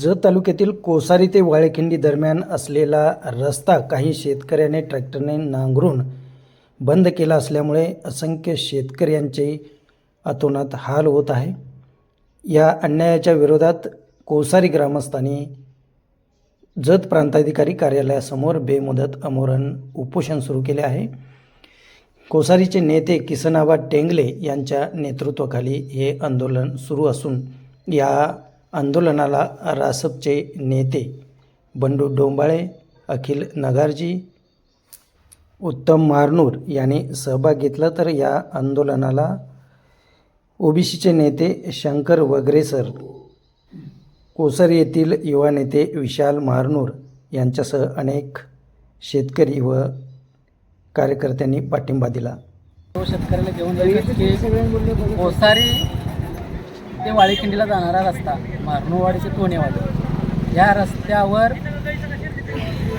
जत तालुक्यातील कोसारी ते वाळेखिंडी दरम्यान असलेला रस्ता काही शेतकऱ्याने ट्रॅक्टरने नांगरून बंद केला असल्यामुळे असंख्य शेतकऱ्यांचे अतोनात हाल होत आहे. या अन्यायाच्या विरोधात कोसारी ग्रामस्थांनी जत प्रांताधिकारी कार्यालयासमोर बेमुदत अमोरण उपोषण सुरू केले आहे. कोसारीचे नेते किसनाबा टेंगले यांच्या नेतृत्वाखाली हे आंदोलन सुरू असून या आंदोलनाला रासपचे नेते बंडू डोंबाळे अखिल नगारजी उत्तम मारनूर यांनी सहभाग घेतला तर या आंदोलनाला ओबीसीचे नेते शंकर वगरेसर कोसर येथील युवा नेते विशाल मारनूर यांच्यासह अनेक शेतकरी व कार्यकर्त्यांनी पाठिंबा दिला. तो शेतकऱ्याला घेऊन जाईल की कोसारी ते वाळीखिंडीला जाणारा रस्ता मारणूवाडी ते टोणेवाडी या रस्त्यावर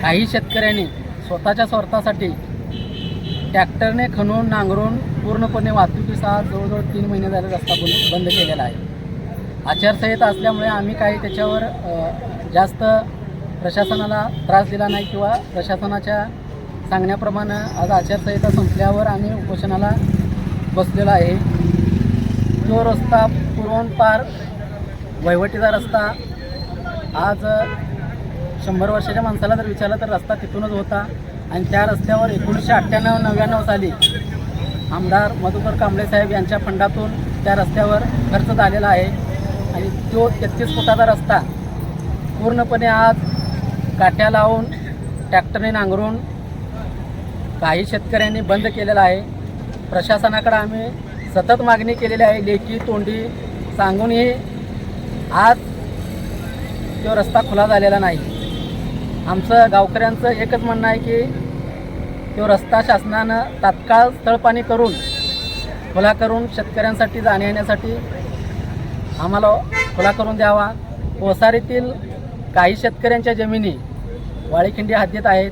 काही शेतकऱ्यांनी स्वतःच्या स्वार्थासाठी ट्रॅक्टरने खणून नांगरून पूर्णपणे वाहतुकीसह जवळजवळ तीन महिने झाले रस्ता बंद बंद केलेला आहे. आचारसंहिता असल्यामुळे आम्ही काही त्याच्यावर जास्त प्रशासनाला त्रास दिला नाही किंवा प्रशासनाच्या सांगण्याप्रमाणे आज आचारसंहिता संपल्यावर आम्ही उपोषणाला बसलेलो आहे. तो रस्ता पुरवून पार वहिवटीचा रस्ता. आज शंभर वर्षाच्या माणसाला जर विचारलं तर रस्ता तिथूनच होता. आणि त्या रस्त्यावर एकोणीसशे अठ्ठ्याण्णव नव्याण्णव साली आमदार मधुकर कांबळे साहेब यांच्या फंडातून त्या रस्त्यावर खर्च झालेला आहे. आणि तो तेहतीस फुटाचा रस्ता पूर्णपणे आज काट्या लावून ट्रॅक्टरने नांगरून काही शेतकऱ्यांनी बंद केलेला आहे. प्रशासनाकडे आम्ही सतत मागणी केलेली आहे. लेखी तोंडी सांगूनही आज तो रस्ता खुला झालेला नाही. आमचं गावकऱ्यांचं एकच म्हणणं आहे की तो रस्ता शासनानं तात्काळ स्थळपाणी करून खुला करून शेतकऱ्यांसाठी जाण्या येण्यासाठी आम्हाला खुला करून द्यावा. कोसारीतील काही शेतकऱ्यांच्या जमिनी वाळीखिंडी हद्दीत आहेत.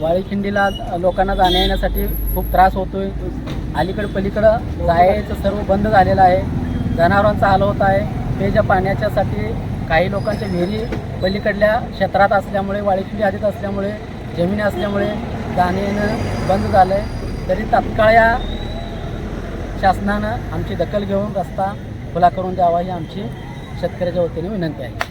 वाळीखिंडीला लोकांना जाण्या येण्यासाठी खूप त्रास होतो आहे अलीकडं पलीकडं जायचं सर्व बंद झालेलं आहे. जनावरांचा हाल होत आहे पेज पाण्याच्यासाठी काही लोकांच्या विहिरी पलीकडल्या क्षेत्रात असल्यामुळे वाळीखिंडी आधीत असल्यामुळे जमिनी असल्यामुळे जाणे येणं बंद झालं आहे तरी तात्काळ या शासनानं आमची दखल घेऊन रस्ता खुला करून द्यावा ही आमची शेतकऱ्याच्या वतीने विनंती आहे.